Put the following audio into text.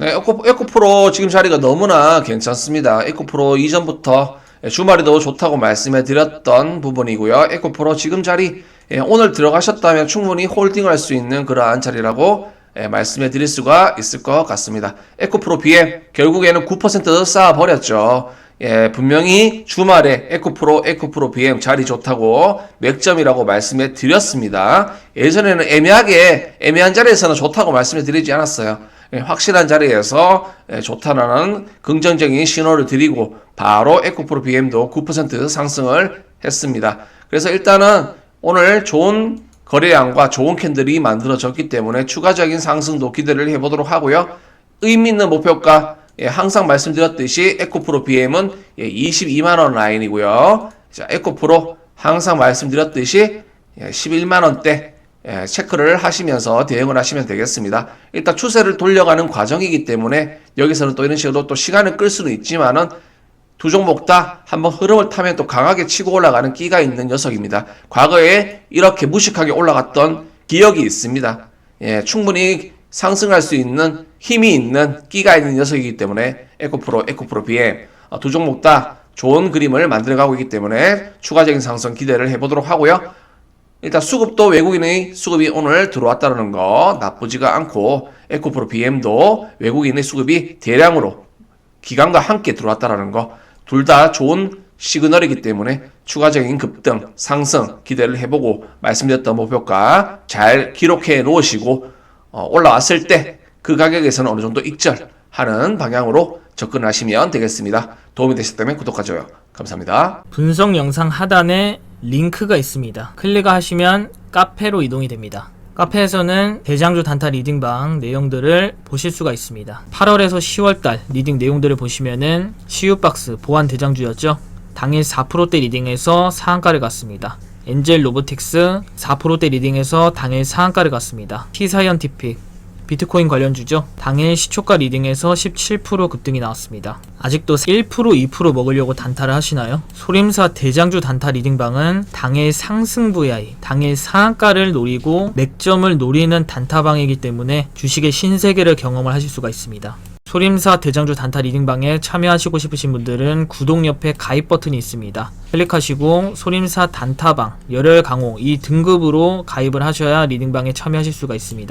네, 에코, 에코프로 지금 자리가 너무나 괜찮습니다. 에코프로 이전부터 주말에도 좋다고 말씀해 드렸던 부분이고요. 에코프로 지금 자리 예, 오늘 들어가셨다면 충분히 홀딩을 할수 있는 그러한 자리라고 예, 말씀해 드릴 수가 있을 것 같습니다. 에코프로 BM 결국에는 9% 쌓아 버렸죠. 예, 분명히 주말에 에코프로, 에코프로 BM 자리 좋다고 맥점이라고 말씀해 드렸습니다. 예전에는 애매하게, 애매한 자리에서는 좋다고 말씀해 드리지 않았어요. 예, 확실한 자리에서 예, 좋다라는 긍정적인 신호를 드리고 바로 에코프로 BM도 9% 상승을 했습니다. 그래서 일단은 오늘 좋은 거래량과 좋은 캔들이 만들어졌기 때문에 추가적인 상승도 기대를 해보도록 하고요. 의미 있는 목표가 예, 항상 말씀드렸듯이 에코프로 BM은 예, 22만원 라인이고요. 자, 에코프로 항상 말씀드렸듯이 예, 11만원대 예, 체크를 하시면서 대응을 하시면 되겠습니다. 일단 추세를 돌려가는 과정이기 때문에 여기서는 또 이런 식으로 또 시간을 끌 수는 있지만은 두 종목 다 한번 흐름을 타면 또 강하게 치고 올라가는 끼가 있는 녀석입니다. 과거에 이렇게 무식하게 올라갔던 기억이 있습니다. 예, 충분히 상승할 수 있는 힘이 있는 끼가 있는 녀석이기 때문에 에코프로, 에코프로 BM 어, 두 종목 다 좋은 그림을 만들어가고 있기 때문에 추가적인 상승 기대를 해보도록 하고요. 일단 수급도 외국인의 수급이 오늘 들어왔다는 거 나쁘지가 않고 에코프로 BM도 외국인의 수급이 대량으로 기관과 함께 들어왔다는 거 둘 다 좋은 시그널이기 때문에 추가적인 급등 상승 기대를 해보고 말씀드렸던 목표가 잘 기록해 놓으시고 어, 올라왔을 때 그 가격에서는 어느 정도 익절하는 방향으로 접근하시면 되겠습니다. 도움이 되셨다면 구독과 좋아요 감사합니다. 분석 영상 하단에 링크가 있습니다. 클릭하시면 카페로 이동이 됩니다. 카페에서는 대장주 단타 리딩방 내용들을 보실 수가 있습니다. 8월에서 10월달 리딩 내용들을 보시면은 CU박스 보안 대장주였죠. 당일 4%대 리딩에서 상한가를 갔습니다. 엔젤 로보틱스 4%대 리딩에서 당일 상한가를 갔습니다. T사이언티픽 비트코인 관련주죠. 당일 시초가 리딩에서 17% 급등이 나왔습니다. 아직도 1% 2% 먹으려고 단타를 하시나요? 소림사 대장주 단타 리딩방은 당일 상승 VI, 당일 상한가를 노리고 맥점을 노리는 단타방이기 때문에 주식의 신세계를 경험을 하실 수가 있습니다. 소림사 대장주 단타 리딩방에 참여하시고 싶으신 분들은 구독 옆에 가입 버튼이 있습니다. 클릭하시고 소림사 단타방, 열혈 강호 이 등급으로 가입을 하셔야 리딩방에 참여하실 수가 있습니다.